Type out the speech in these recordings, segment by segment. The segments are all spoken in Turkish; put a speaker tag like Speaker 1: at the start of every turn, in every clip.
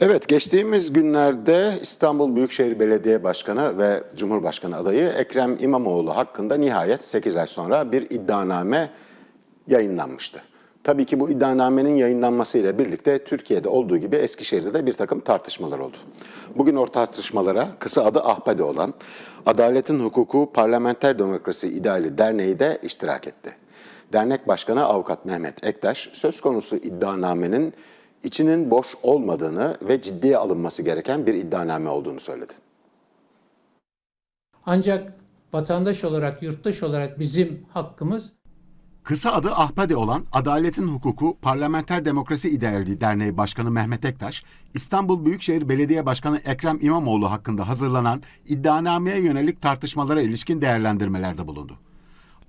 Speaker 1: Evet, geçtiğimiz günlerde İstanbul Büyükşehir Belediye Başkanı ve Cumhurbaşkanı adayı Ekrem İmamoğlu hakkında nihayet 8 ay sonra bir iddianame yayınlanmıştı. Tabii ki bu iddianamenin yayınlanmasıyla birlikte Türkiye'de olduğu gibi Eskişehir'de de bir takım tartışmalar oldu. Bugün o tartışmalara kısa adı AHPADE olan Adaletin Hukuku Parlamenter Demokrasi İdeali Derneği de iştirak etti. Dernek Başkanı Avukat Mehmet Ektaş söz konusu iddianamenin içinin boş olmadığını ve ciddiye alınması gereken bir iddianame olduğunu söyledi.
Speaker 2: Ancak vatandaş olarak, yurttaş olarak bizim hakkımız
Speaker 3: Kısa adı AHPADE olan Adaletin Hukuku Parlamenter Demokrasi İdeali Derneği Başkanı Mehmet Ektaş, İstanbul Büyükşehir Belediye Başkanı Ekrem İmamoğlu hakkında hazırlanan iddianameye yönelik tartışmalara ilişkin değerlendirmelerde bulundu.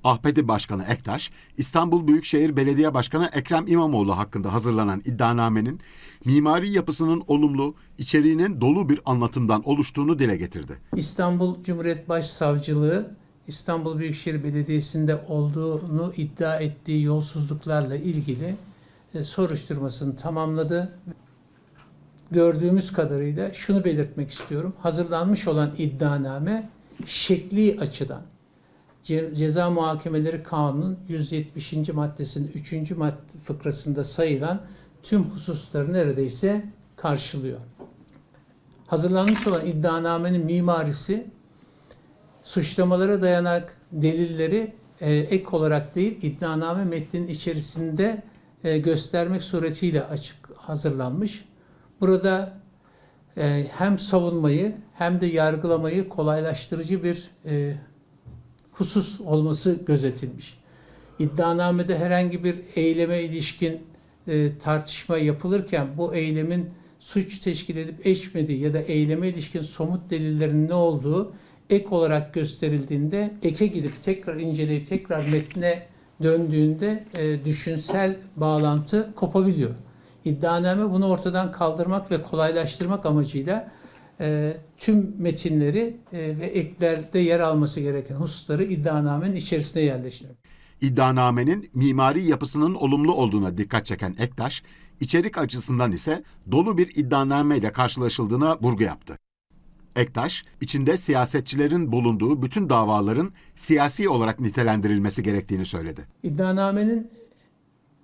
Speaker 3: AHPADE Başkanı Ektaş, İstanbul Büyükşehir Belediye Başkanı Ekrem İmamoğlu hakkında hazırlanan iddianamenin mimari yapısının olumlu, içeriğinin dolu bir anlatımdan oluştuğunu dile getirdi.
Speaker 2: İstanbul Cumhuriyet Başsavcılığı İstanbul Büyükşehir Belediyesi'nde olduğunu iddia ettiği yolsuzluklarla ilgili e, soruşturmasını tamamladı. Gördüğümüz kadarıyla şunu belirtmek istiyorum. Hazırlanmış olan iddianame şekli açıdan Ce- Ceza Muhakemeleri Kanunu'nun 170. maddesinin 3. madde fıkrasında sayılan tüm hususları neredeyse karşılıyor. Hazırlanmış olan iddianamenin mimarisi suçlamalara dayanak delilleri e, ek olarak değil iddianame metninin içerisinde e, göstermek suretiyle açık hazırlanmış. Burada e, hem savunmayı hem de yargılamayı kolaylaştırıcı bir e, husus olması gözetilmiş. İddianamede herhangi bir eyleme ilişkin e, tartışma yapılırken bu eylemin suç teşkil edip eşmediği ya da eyleme ilişkin somut delillerin ne olduğu ek olarak gösterildiğinde eke gidip tekrar inceleyip tekrar metne döndüğünde e, düşünsel bağlantı kopabiliyor. İddianame bunu ortadan kaldırmak ve kolaylaştırmak amacıyla e, tüm metinleri e, ve eklerde yer alması gereken hususları iddianamenin içerisine yerleştirmek.
Speaker 3: İddianamenin mimari yapısının olumlu olduğuna dikkat çeken Ektaş, içerik açısından ise dolu bir iddianame ile karşılaşıldığına vurgu yaptı. Ektaş, içinde siyasetçilerin bulunduğu bütün davaların siyasi olarak nitelendirilmesi gerektiğini söyledi.
Speaker 2: İddianamenin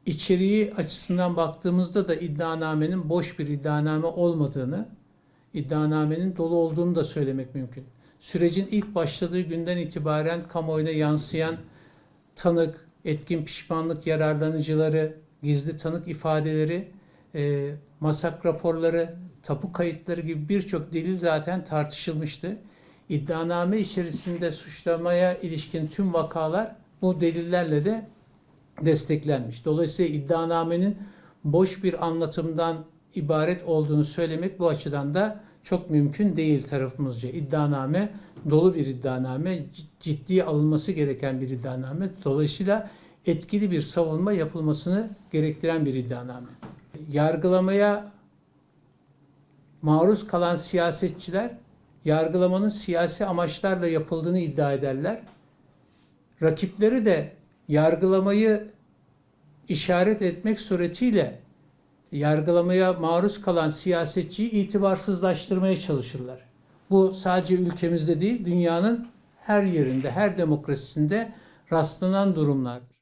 Speaker 2: içeriği açısından baktığımızda da iddianamenin boş bir iddianame olmadığını, iddianamenin dolu olduğunu da söylemek mümkün. Sürecin ilk başladığı günden itibaren kamuoyuna yansıyan tanık, etkin pişmanlık yararlanıcıları, gizli tanık ifadeleri, e, masak raporları, tapu kayıtları gibi birçok delil zaten tartışılmıştı. İddianame içerisinde suçlamaya ilişkin tüm vakalar bu delillerle de desteklenmiş. Dolayısıyla iddianamenin boş bir anlatımdan ibaret olduğunu söylemek bu açıdan da çok mümkün değil tarafımızca. İddianame dolu bir iddianame, ciddiye alınması gereken bir iddianame. Dolayısıyla etkili bir savunma yapılmasını gerektiren bir iddianame. Yargılamaya maruz kalan siyasetçiler yargılamanın siyasi amaçlarla yapıldığını iddia ederler. Rakipleri de yargılamayı işaret etmek suretiyle yargılamaya maruz kalan siyasetçiyi itibarsızlaştırmaya çalışırlar. Bu sadece ülkemizde değil, dünyanın her yerinde, her demokrasisinde rastlanan durumlardır.